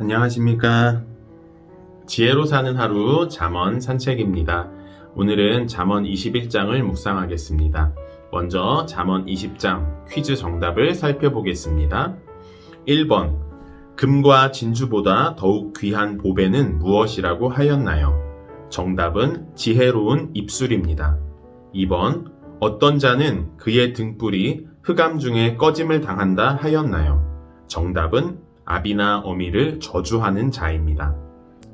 안녕하십니까. 지혜로 사는 하루 잠언 산책입니다. 오늘은 잠언 21장을 묵상하겠습니다. 먼저 잠언 20장 퀴즈 정답을 살펴보겠습니다. 1번 금과 진주보다 더욱 귀한 보배는 무엇이라고 하였나요? 정답은 지혜로운 입술입니다. 2번 어떤 자는 그의 등불이 흑암 중에 꺼짐을 당한다 하였나요? 정답은 아비나 어미를 저주하는 자입니다.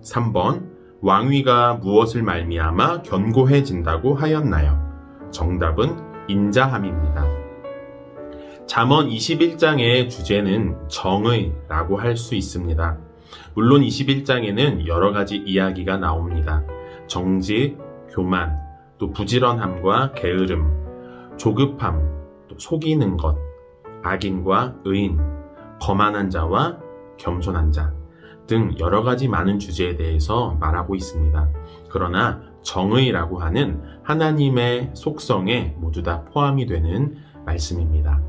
3번 왕위가 무엇을 말미암아 견고해진다고 하였나요? 정답은 인자함입니다. 잠언 21장의 주제는 정의라고 할 수 있습니다. 물론 21장에는 여러 가지 이야기가 나옵니다. 정직, 교만, 또 부지런함과 게으름, 조급함, 또 속이는 것, 악인과 의인, 거만한 자와 겸손한 자 등 여러 가지 많은 주제에 대해서 말하고 있습니다. 그러나 정의라고 하는 하나님의 속성에 모두 다 포함이 되는 말씀입니다.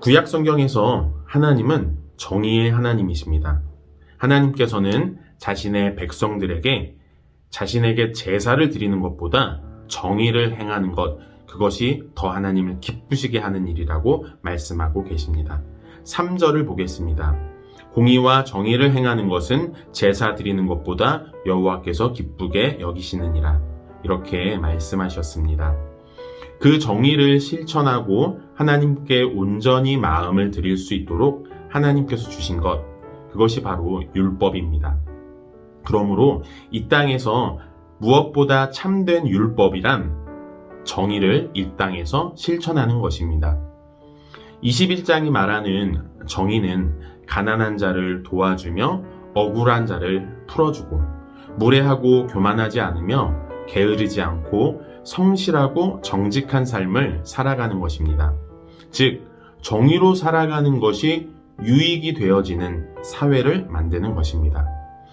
구약 성경에서 하나님은 정의의 하나님이십니다. 하나님께서는 자신의 백성들에게 자신에게 제사를 드리는 것보다 정의를 행하는 것, 그것이 더 하나님을 기쁘시게 하는 일이라고 말씀하고 계십니다. 3절을 보겠습니다. 공의와 정의를 행하는 것은 제사 드리는 것보다 여호와께서 기쁘게 여기시느니라. 이렇게 말씀하셨습니다. 그 정의를 실천하고 하나님께 온전히 마음을 드릴 수 있도록 하나님께서 주신 것, 그것이 바로 율법입니다. 그러므로 이 땅에서 무엇보다 참된 율법이란 정의를 이 땅에서 실천하는 것입니다. 21장이 말하는 정의는 가난한 자를 도와주며 억울한 자를 풀어주고 무례하고 교만하지 않으며 게으르지 않고 성실하고 정직한 삶을 살아가는 것입니다. 즉, 정의로 살아가는 것이 유익이 되어지는 사회를 만드는 것입니다.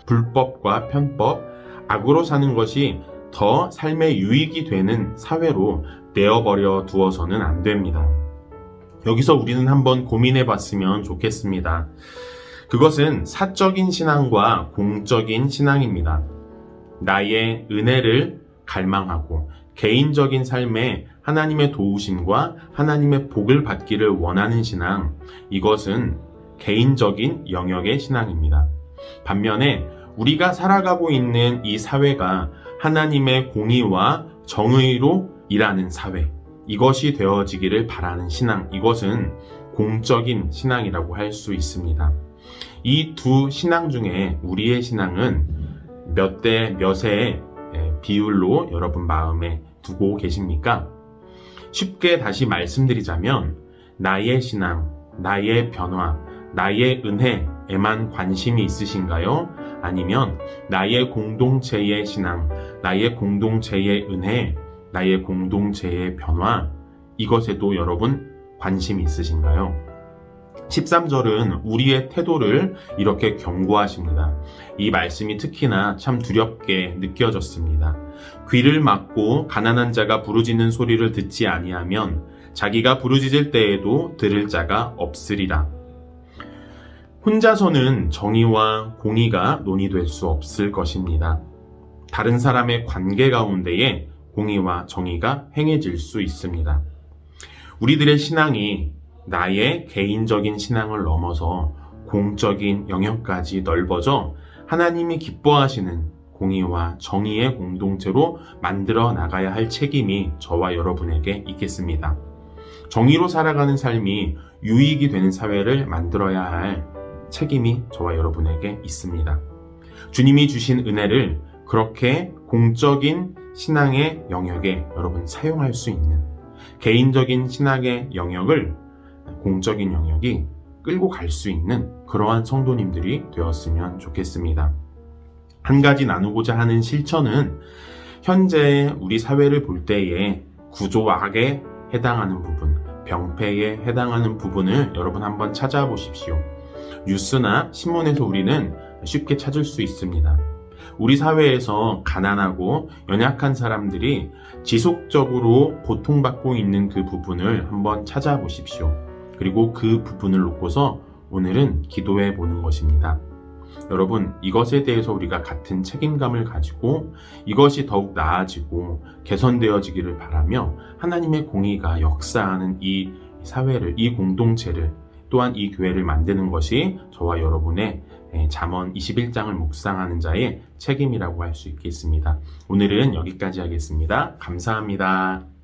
불법과 편법, 악으로 사는 것이 더 삶의 유익이 되는 사회로 내어버려 두어서는 안 됩니다. 여기서 우리는 한번 고민해 봤으면 좋겠습니다. 그것은 사적인 신앙과 공적인 신앙입니다. 나의 은혜를 갈망하고 개인적인 삶에 하나님의 도우심과 하나님의 복을 받기를 원하는 신앙, 이것은 개인적인 영역의 신앙입니다. 반면에 우리가 살아가고 있는 이 사회가 하나님의 공의와 정의로 일하는 사회, 이것이 되어지기를 바라는 신앙, 이것은 공적인 신앙이라고 할 수 있습니다. 이 두 신앙 중에 우리의 신앙은 몇 대 몇의 비율로 여러분 마음에 두고 계십니까? 쉽게 다시 말씀드리자면 나의 신앙, 나의 변화, 나의 은혜에만 관심이 있으신가요? 아니면 나의 공동체의 신앙, 나의 공동체의 은혜, 나의 공동체의 변화, 이것에도 여러분 관심이 있으신가요? 13절은 우리의 태도를 이렇게 경고하십니다. 이 말씀이 특히나 참 두렵게 느껴졌습니다. 귀를 막고 가난한 자가 부르짖는 소리를 듣지 아니하면 자기가 부르짖을 때에도 들을 자가 없으리라. 혼자서는 정의와 공의가 논의될 수 없을 것입니다. 다른 사람의 관계 가운데에 공의와 정의가 행해질 수 있습니다. 우리들의 신앙이 나의 개인적인 신앙을 넘어서 공적인 영역까지 넓어져 하나님이 기뻐하시는 공의와 정의의 공동체로 만들어 나가야 할 책임이 저와 여러분에게 있겠습니다. 정의로 살아가는 삶이 유익이 되는 사회를 만들어야 할 책임이 저와 여러분에게 있습니다. 주님이 주신 은혜를 그렇게 공적인 신앙의 영역에 여러분 사용할 수 있는 개인적인 신앙의 영역을 공적인 영역이 끌고 갈 수 있는 그러한 성도님들이 되었으면 좋겠습니다. 한 가지 나누고자 하는 실천은 현재 우리 사회를 볼 때에 구조악에 해당하는 부분, 병폐에 해당하는 부분을 여러분 한번 찾아보십시오. 뉴스나 신문에서 우리는 쉽게 찾을 수 있습니다. 우리 사회에서 가난하고 연약한 사람들이 지속적으로 고통받고 있는 그 부분을 한번 찾아보십시오. 그리고 그 부분을 놓고서 오늘은 기도해 보는 것입니다. 여러분, 이것에 대해서 우리가 같은 책임감을 가지고 이것이 더욱 나아지고 개선되어지기를 바라며 하나님의 공의가 역사하는 이 사회를, 이 공동체를 또한 이 교회를 만드는 것이 저와 여러분의 예, 잠언 21장을 묵상하는 자의 책임이라고 할 수 있겠습니다. 오늘은 여기까지 하겠습니다. 감사합니다.